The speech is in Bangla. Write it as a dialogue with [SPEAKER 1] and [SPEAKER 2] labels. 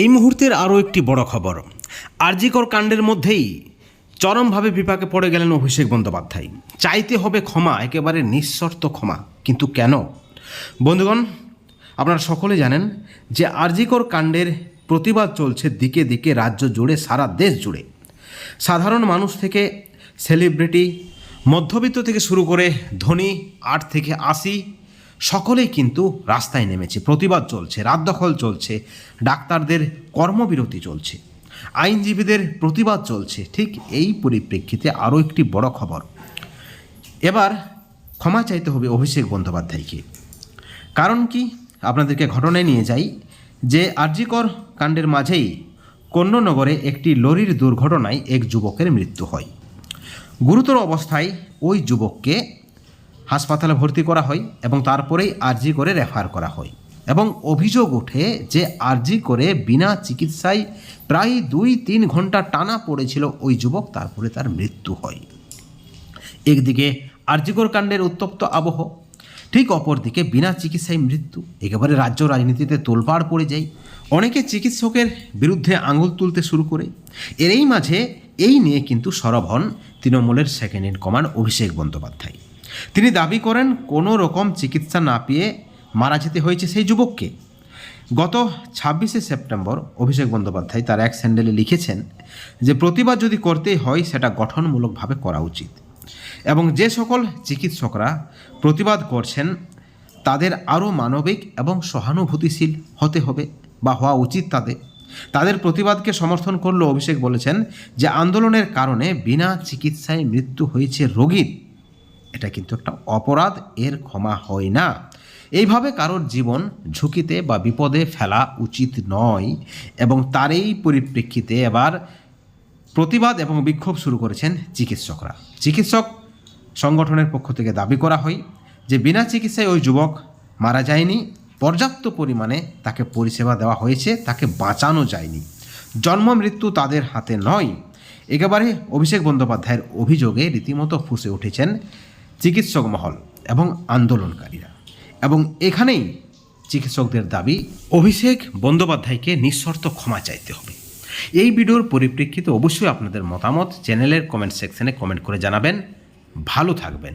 [SPEAKER 1] এই মুহূর্তের আরও একটি বড় খবর। আরজিকর কাণ্ডের মধ্যেই চরমভাবে বিপাকে পড়ে গেলেন অভিষেক বন্দ্যোপাধ্যায়। চাইতে হবে ক্ষমা, একেবারে নিঃশর্ত ক্ষমা। কিন্তু কেন? বন্ধুগণ, আপনারা সকলে জানেন যে আরজিকর কাণ্ডের প্রতিবাদ চলছে দিকে দিকে, রাজ্য জুড়ে, সারা দেশ জুড়ে। সাধারণ মানুষ থেকে সেলিব্রিটি মধ্যবিত্ত থেকে শুরু করে ধনী, আট থেকে আশি সকলেই কিন্তু রাস্তায় নেমেছে, প্রতিবাদ চলছে, রাত দখল চলছে, ডাক্তারদের কর্মবিরতি চলছে, আইনজীবীদের প্রতিবাদ চলছে। ঠিক এই পরিপ্রেক্ষিতে আরও একটি বড় খবর। এবার ক্ষমা চাইতে হবে অভিষেক বন্দ্যোপাধ্যায়কে। কারণ কি? আপনাদেরকে ঘটনায় নিয়ে যাই যে আরজিকর কাণ্ডের মাঝেই কন্যনগরে একটি লরির দুর্ঘটনায় এক যুবকের মৃত্যু হয়। গুরুতর অবস্থায় ওই যুবককে হাসপাতালে ভর্তি করা হয় এবং তারপরেই আরজি করে রেফার করা হয় এবং অভিযোগ ওঠে যে আরজি করে বিনা চিকিৎসায় প্রায় দুই তিন ঘণ্টা টানা পড়েছিল ওই যুবক, তারপরে তার মৃত্যু হয়। একদিকে আরজিকর কাণ্ডের উত্তপ্ত আবহ, ঠিক অপরদিকে বিনা চিকিৎসায় মৃত্যু, একেবারে রাজ্য রাজনীতিতে তোলপাড় পড়ে যায়। অনেকে চিকিৎসকের বিরুদ্ধে আঙুল তুলতে শুরু করে। এরই মাঝে এই নিয়ে কিন্তু সরব হন তৃণমূলের second in command Abhishek Bandyopadhyay. তিনি দাবি করেন, কোনো রকম চিকিৎসা না পেয়ে মারা যেতে হয়েছে সেই যুবককে। গত ছাব্বিশে সেপ্টেম্বর অভিষেক বন্দ্যোপাধ্যায় তার এক স্যান্ডেলে লিখেছেন যে, প্রতিবাদ যদি করতেই হয়, সেটা গঠনমূলকভাবে করা উচিত। এবং যে সকল চিকিৎসকরা প্রতিবাদ করছেন, তাদের আরও মানবিক এবং সহানুভূতিশীল হতে হবে বা হওয়া উচিত তাদের। তাদের প্রতিবাদকে সমর্থন করলেও অভিষেক বলেছেন যে, আন্দোলনের কারণে বিনা চিকিৎসায় মৃত্যু হয়েছে রোগীর। এটা কিন্তু একটা অপরাধ, এর ক্ষমা হয় না। এইভাবে কারোর জীবন ঝুঁকিতে বা বিপদে ফেলা উচিত নয় এবং তারই পরিপ্রেক্ষিতে এবার প্রতিবাদ এবং বিক্ষোভ শুরু করেছেন চিকিৎসকরা। চিকিৎসক সংগঠনের পক্ষ থেকে দাবি করা হয় যে বিনা চিকিৎসায় ওই যুবক মারা যায়নি, পর্যাপ্ত পরিমাণে তাকে পরিষেবা দেওয়া হয়েছে, তাকে বাঁচানো যায়নি। জন্ম, মৃত্যু তাদের হাতে নয়। একেবারে অভিষেক বন্দ্যোপাধ্যায়ের অভিযোগে রীতিমতো ফুসে উঠেছেন চিকিৎসক মহল এবং আন্দোলনকারীরা। এবং এখানেই চিকিৎসকদের দাবি, অভিষেক বন্দ্যোপাধ্যায়কে নিঃশর্ত ক্ষমা চাইতে হবে। এই ভিডিওর পরিপ্রেক্ষিতে অবশ্যই আপনাদের মতামত চ্যানেলের কমেন্ট সেকশনে কমেন্ট করে জানাবেন। ভালো থাকবেন।